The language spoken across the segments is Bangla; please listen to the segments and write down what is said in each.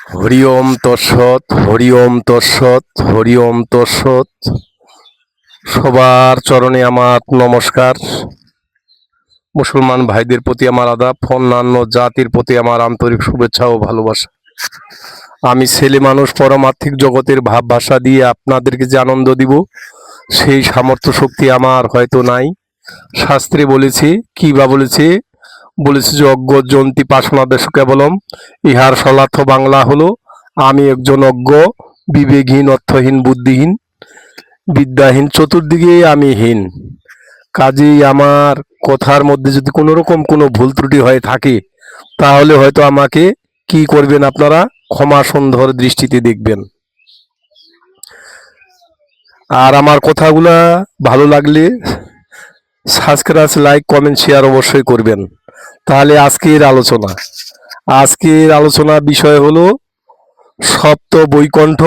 হরি ওম তৎসৎ হরি ওম তৎসৎ হরি ওম তৎসৎ। সবার চরণে আমার নমস্কার। মুসলমান ভাইদের প্রতি আমার আদাব অন্যান্য জাতির প্রতি আমার আন্তরিক শুভেচ্ছা ও ভালোবাসা। আমি ছেলে মানুষ, পরমার্থিক জগতের ভাব ভাষা দিয়ে আপনাদেরকে যে আনন্দ দিব, সেই সামর্থ্য শক্তি আমার হয়তো নাই। শাস্ত্রে বলেছে, কি বা বলেছে? বলেছে যে অজ্ঞ জন্তি পাশনাদেশ কেবলম, ইহার সলার্থ বাংলা হলো, আমি একজন অজ্ঞ, বিবেকহীন, অর্থহীন, বুদ্ধিহীন, বিদ্যাহীন, চতুর্দিকে আমি হীন। কাজেই আমার কথার মধ্যে যদি কোনো রকম কোনো ভুল ত্রুটি হয়ে থাকে, তাহলে হয়তো আমাকে কি করবেন আপনারা? ক্ষমা সুন্দর দৃষ্টিতে দেখবেন। আর আমার কথাগুলা ভালো লাগলে সাবস্ক্রাইব লাইক কমেন্ট শেয়ার অবশ্যই করবেন। তাহলে আজকের আলোচনা। আজকের আলোচনা বিষয় হলো সপ্ত বৈকণ্ঠ,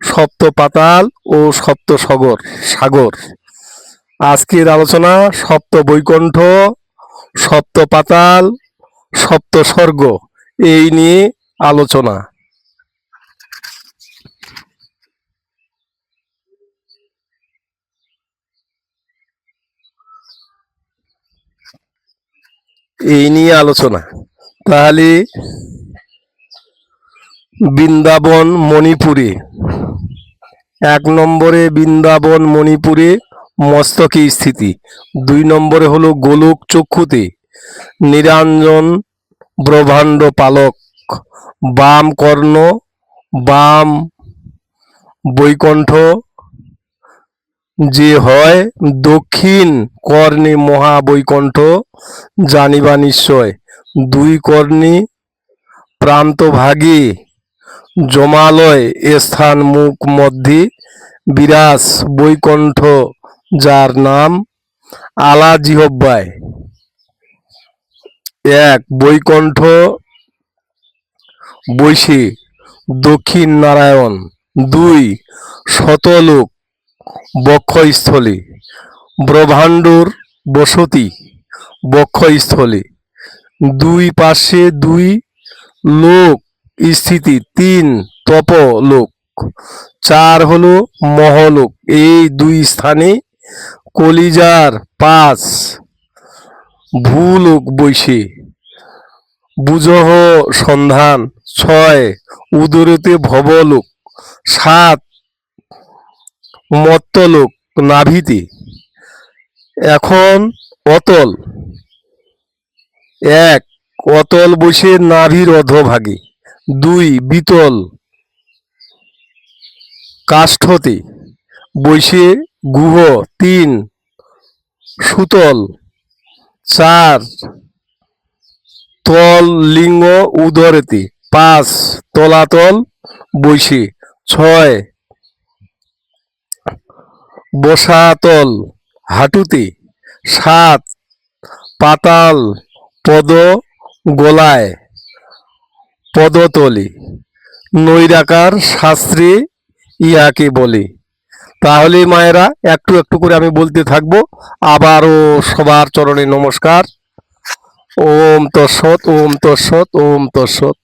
সপ্ত পাতাল ও সপ্ত সাগর সাগর। আজকের আলোচনা সপ্ত বৈকণ্ঠ, সপ্ত পাতাল, সপ্ত স্বর্গ। এই নিয়ে আলোচনা। এই নিয়ে আলোচনা। তাহলে বৃন্দাবন মণিপুরে, এক নম্বরে বৃন্দাবন মণিপুরে মস্তকে স্থিতি, দুই নম্বরে হলো গোলক চক্ষুতে নিরঞ্জন ব্রহ্মাণ্ড পালক বাম কর্ণ বাম বৈকণ্ঠ যে হয় দক্ষিণ কর্ণে মহাবৈকণ্ঠ জানিবা নিশ্চয়। দুই কর্ণে প্রান্তভাগে জমালয় স্থান মুখ মধ্যে বিরাজ বৈকণ্ঠ, যার নাম আলা জিহব্বায় এক, বৈকণ্ঠ বৈশে দক্ষিণ নারায়ণ। দুই, শতলোক বক্ষস্থলে। ব্রহ্মাণ্ডর বসতি বক্ষস্থলে। দুই পাশে দুই লোক স্থিতি, তিন তপ লোক চার হলো মহলোক। এই দুই স্থানে কলিজার পাঁচ ভূলোক বৈশে বুজহ সন্ধান, ছয় উদরতে ভবলোক, সাত মত্তলোক নাভিতে এখন অতল। এক, অতল বসে নাভির অধোভাগে। দুই, বিতল। কাষ্ঠতে বসে গুহ। তিন, সুতল। চার, তল লিঙ্গ উদরেতে। পাঁচ, তলাতল বসে। ছয় বসাতল, হাঁটুতে, সাত, পাতাল, পদ, গলায়, পদতলে, নৈরাকার শাস্ত্রে ইয়াকে বলে। তাহলে মায়েরা, একটু একটু করে আমি বলতে থাকব। আবারও সবার চরণে নমস্কার। ওম তৎসৎ ওম তৎসৎ ওম তৎসৎ।